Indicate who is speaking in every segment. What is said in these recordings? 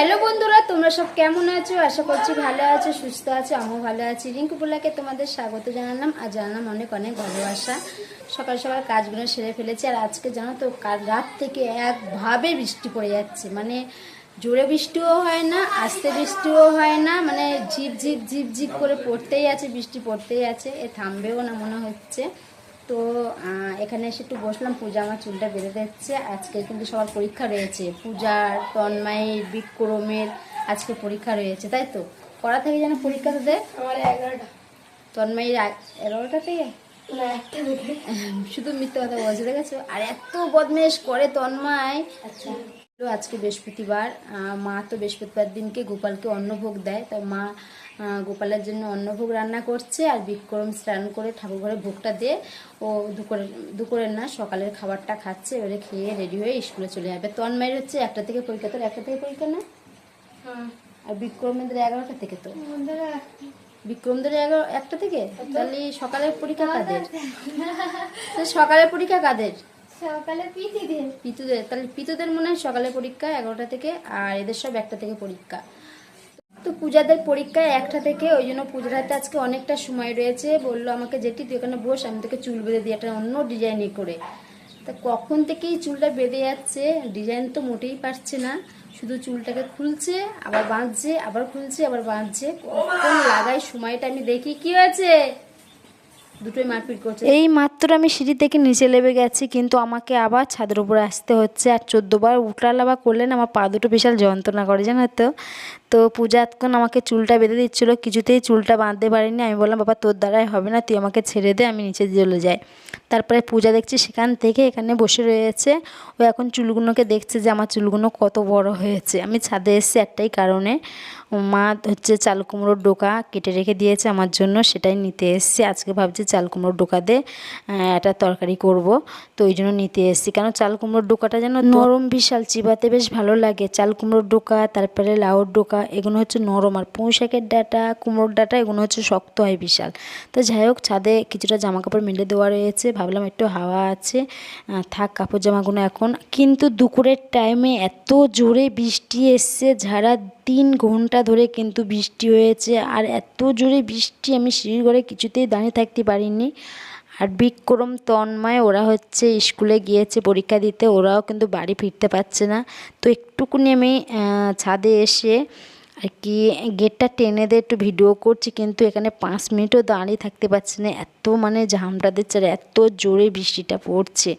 Speaker 1: Hello বন্ধুরা, তোমরা সব কেমন আছো? আশা করছি ভালো আছো, সুস্থ আছো, আমিও ভালো আছি। রিঙ্কু পোলাকে তোমাদের স্বাগত জানালাম। আর জানালাম অনেক অনেক ভালোবাসা। সকাল সকাল কাজগুলো সেরে ফেলেছি। আর আজকে জানো তো রাত থেকে একভাবে বৃষ্টি পড়ে যাচ্ছে। মানে জোরে বৃষ্টিও হয় না, আস্তে বৃষ্টিও হয় না। মানে ঝিপ ঝিপ ঝিপ ঝিপ করে পড়তেই আছে, বৃষ্টি পড়তেই আছে। এ থামবেও না মনে হচ্ছে। তো এখানে এসে একটু বসলাম পূজা আমার চুলটা বেঁধে দিচ্ছে। আজকে কিন্তু সবার পরীক্ষা রয়েছে। পূজার তন্মায়ের বিক্রমের আজকে পরীক্ষা রয়েছে তাই তো? করা থেকে যেন পরীক্ষা তোদের?
Speaker 2: আমার এগারোটা।
Speaker 1: তন্ময়ের এগারোটা থেকে? শুধু মিথ্যে কথা বলছে দেখেছ? আর এত বদমেশ করে তন্ময়।
Speaker 2: আচ্ছা।
Speaker 1: তো আজকে বৃহস্পতিবার মা তো বৃহস্পতিবার দিনকে গোপালকে অন্নভোগ দেয় তাই মা গোপালের জন্য অন্নভোগ রান্না করছে আর বিক্রম স্নান করে ঠাকুর ঘরে ভোগটা দিয়ে ও দুপুরের দুপুরের না সকালের খাবারটা খাচ্ছে এবারে খেয়ে রেডি হয়ে স্কুলে চলে যাবে। তন্ময়ের হচ্ছে একটা থেকে পরীক্ষা তোর একটা থেকে পরীক্ষা না?
Speaker 2: হ্যাঁ।
Speaker 1: আর বিক্রমের এগারোটা থেকে তো বিক্রমদের এগারো একটা থেকে? তাহলে সকালের পরীক্ষা কাদের? সকালের পরীক্ষা কাদের?
Speaker 2: সকালে পিঠি
Speaker 1: পিতুদের তাহলে পিতুদের মনে হয় সকালে পরীক্ষা এগারোটা থেকে আর এদের সব একটা থেকে পরীক্ষা। পূজাদের পরীক্ষায় একটা থেকে, ওই জন্য পূজার হাতে আজকে অনেকটা সময় রয়েছে। বলল আমাকে যেটি তুই ওখানে বস, আমি তোকে চুল বেঁধে দিই, একটা অন্য ডিজাইনে করে। তা কখন থেকেই চুলটা বেঁধে যাচ্ছে? ডিজাইন তো মোটেই পারছে না। শুধু চুলটাকে খুলছে, আবার বাঁধছে, আবার খুলছে, আবার বাঁধছে। কখন লাগাই সময়টা আমি দেখি। কি হয়েছে? দুটোই মারপিট করছে।
Speaker 3: এই মাত্র আমি সিঁড়ি থেকে নিচে নেমে গেছি, কিন্তু আমাকে আবার ছাদের উপরে আসতে হচ্ছে। আর চোদ্দোবার উঠলালাবা করলে না আমার পা দুটো বিশাল যন্ত্রণা করে, জানো তো। তো পূজা এতক্ষণ আমাকে চুলটা বেঁধে দিচ্ছিল, কিছুতেই চুলটা বাঁধতে পারিনি। আমি বললাম, বাবা, তোর দ্বারাই হবে না, তুই আমাকে ছেড়ে দে, আমি নিচে চলে যাই। তারপরে পূজা দেখছি সেখান থেকে এখানে বসে রয়েছে। ও এখন চুলগুলোকে দেখছে যে আমার চুলগুলো কত বড় হয়েছে। আমি ছাদে এসেছি একটাই কারণে, মা হচ্ছে চাল কুমড়োর ডোকা কেটে রেখে দিয়েছে আমার জন্য, সেটাই নিতে এসেছি। আজকে ভাবছি চাল কুমড়োর ডোকা দিয়ে একটা তরকারি করব। তো ওই জন্য নিতে এসেছি। কেন চাল কুমড়োর ডোকাটা যেন নরম বিশাল চিবাতে বেশ ভালো লাগে। চাল কুমড়োর ডোকা তারপরে লাউর ডোকা এগুলো হচ্ছে নরম। আর পুঁই শাকের ডাটা কুমড়োর ডাঁটা এগুলো হচ্ছে শক্ত হয় বিশাল। তো যাই হোক ছাদে কিছুটা জামা কাপড় মেলে দেওয়া রয়েছে। ভাবলাম একটু হাওয়া আছে। থাক কাপড় জামাগুলো এখন। কিন্তু দুপুরের টাইমে এত জোরে বৃষ্টি এসছে ঝাড়া তিন ঘণ্টা ধরে কিন্তু বৃষ্টি হয়েছে আর এত জোরে বৃষ্টি আমি সিঁড়ির কিছুতেই দাঁড়িয়ে থাকতে পারিনি। আর বিক্রম তন্ময় ওরা হচ্ছে স্কুলে গিয়েছে পরীক্ষা দিতে, ওরাও কিন্তু বাড়ি ফিরতে পারছে না। তো একটুকুনি আমি ছাদে এসে আর কি গেটটা টেনে দিয়ে একটু ভিডিও করছি, কিন্তু এখানে পাঁচ মিনিটও দাঁড়িয়ে থাকতে পারছি না। এত মানে ঝামটা দিচ্ছে আর এত জোরে বৃষ্টিটা পড়ছে।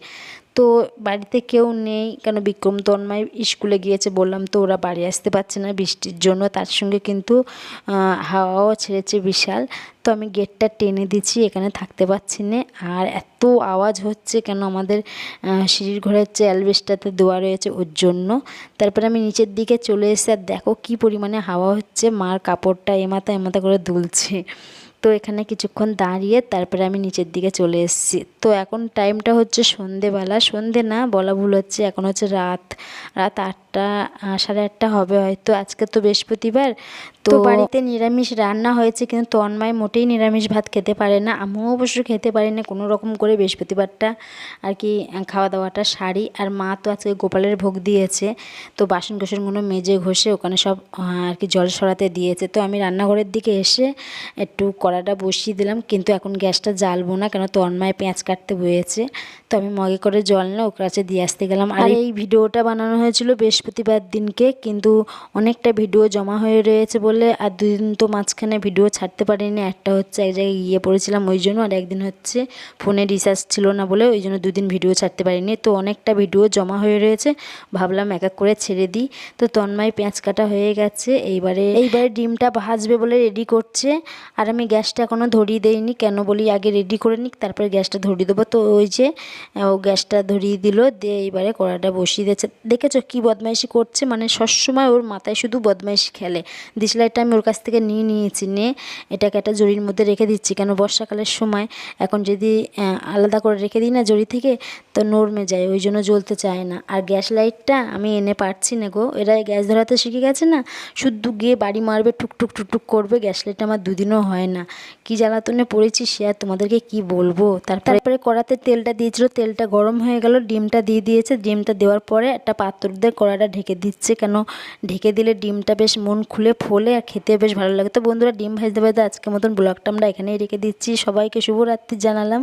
Speaker 3: তো বাড়িতে কেউ নেই। কেন? বিক্রম তন্ময় স্কুলে গিয়েছে, বললাম তো ওরা বাড়ি আসতে পারছে না বৃষ্টির জন্য, তার সঙ্গে কিন্তু হাওয়াও ছেড়েছে বিশাল। তো আমি গেটটা টেনে দিচ্ছি, এখানে থাকতে পারছি না। আর এত আওয়াজ হচ্ছে কেন? আমাদের সিঁড়ির ঘরের যে অ্যালবেস্টাতে দেওয়া রয়েছে ওর জন্য। তারপরে আমি নিচের দিকে চলে এসে আর দেখো কি পরিমাণে হাওয়া হচ্ছে। মার কাপড়টা এমাথা এমাথা করে দুলছে। তো এখানে কিছুক্ষণ দাঁড়িয়ে তারপরে আমি নিচের দিকে চলে এসেছি। তো এখন টাইমটা হচ্ছে সন্ধেবেলা। সন্ধে না, বলা ভুল হচ্ছে, এখন হচ্ছে রাত। রাত আটটা সাড়ে আটটা হবে হয়তো। আজকে তো বৃহস্পতিবার। তো বাড়িতে নিরামিষ রান্না হয়েছে কিন্তু তন্ময় মোটেই নিরামিষ ভাত খেতে পারে না। আমিও অবশ্য খেতে পারি না কোনো রকম করে বৃহস্পতিবারটা। আর কি খাওয়া দাওয়াটা সারি। আর মা তো আজকে গোপালের ভোগ দিয়েছে। তো বাসন কোসনগুলো মেজে ঘষে ওখানে সব আর কি জল সরাতে দিয়েছে। তো আমি রান্নাঘরের দিকে এসে একটু কড়াটা বসিয়ে দিলাম কিন্তু এখন গ্যাসটা জ্বালবো না কেন তন্ময় পেঁয়াজ কাটতে বয়েছে। তো আমি মগে করে জল নিয়ে ওর কাছে দিয়ে আসতে গেলাম। আর এই ভিডিওটা বানানো হয়েছিল বৃহস্পতিবার দিনকে কিন্তু অনেকটা ভিডিও জমা হয়ে রয়েছে বলে আর দুদিন তো মাঝখানে ভিডিও ছাড়তে পারিনি। একটা হচ্ছে এক জায়গায় গিয়ে পড়েছিলাম ওই জন্য আর একদিন হচ্ছে ফোনে রিচার্জ ছিল না বলে ওই জন্য দুদিন ভিডিও ছাড়তে পারিনি। তো অনেকটা ভিডিও জমা হয়ে রয়েছে ভাবলাম এক এক করে ছেড়ে দিই। তো তন্ময় পেঁয়াজ কাটা হয়ে গেছে এইবারে এইবারে ডিমটা ভাজবে বলে রেডি করছে আর আমি গ্যাসটা এখনও ধরিয়ে দেইনি কেন বলি আগে রেডি করে নিক, তারপরে গ্যাসটা ধরিয়ে দেবো। তো ওই যে ও গ্যাসটা ধরিয়ে দিল, দিয়ে এইবারে কড়াটা বসিয়ে দিয়েছে। দেখেছ কি বদমাইশি করছে? মানে সবসময় ওর মাথায় শুধু বদমাইশি খেলে। ডিসলাইটটা আমি ওর কাছ থেকে নিয়ে নিয়েছি, নিয়ে এটাকে একটা জরির মধ্যে রেখে দিচ্ছি। কেন বর্ষাকালের সময় এখন যদি আলাদা করে রেখে দিই না জরি থেকে, তো নরমে যায়, ওই জন্য জ্বলতে চায় না। আর গ্যাস লাইটটা আমি এনে পারছি না গো। এরা গ্যাস ধরাতে শিখে গেছে না? শুধু গিয়ে বাড়ি মারবে, টুকটুক টুকটুক করবে, গ্যাস লাইটটা আমার দুদিনও হয় না। কি জ্বালাতনে পড়েছি সে আর তোমাদেরকে কি বলব? তারপরে কড়াতে তেলটা দিয়েছিল, তেলটা গরম হয়ে গেল, ডিমটা দিয়ে দিয়েছে। ডিমটা দেওয়ার পরে একটা পাত্র দিয়ে কড়াটা ঢেকে দিচ্ছে কেন? ঢেকে দিলে ডিমটা বেশ মন খুলে ফোলে আর খেতে বেশ ভালো লাগে। তো বন্ধুরা, ডিম ভাজতে ভাজতে আজকের মতন ব্লগটা আমরা এখানেই রেখে দিচ্ছি। সবাইকে শুভরাত্রি জানালাম।